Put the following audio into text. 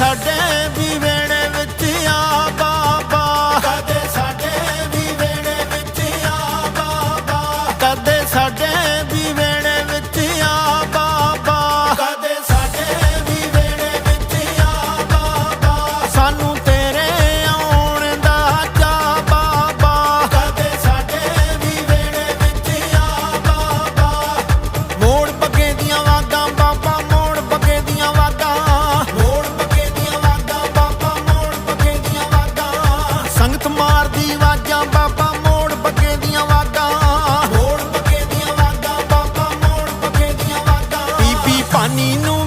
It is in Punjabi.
ਸਾਡੇ ਵੀ ਵੇੜੇ ਵਿੱਚ ਆ ਬਾਬਾ। ਕਦੇ ਸਾਡੇ ਵੀ ਵੇੜੇ ਵਿੱਚ ਆ ਬਾਬਾ। ਕਦੇ ਸਾਡੇ ਵੀ ਸੰਗਤ ਮਾਰਦੀ ਵਾਜਾਂ ਬਾਬਾ ਮੋੜ ਬੱਗੇ ਦੀਆਂ ਵਾਗਾਂ ਮੋੜ ਬੱਗੇ ਦੀਆਂ ਵਾਗਾਂ ਬਾਬਾ ਮੋੜ ਬੱਗੇ ਦੀਆਂ ਵਾਗਾਂ ਪੀਪੀ ਪਾਣੀ ਨੂੰ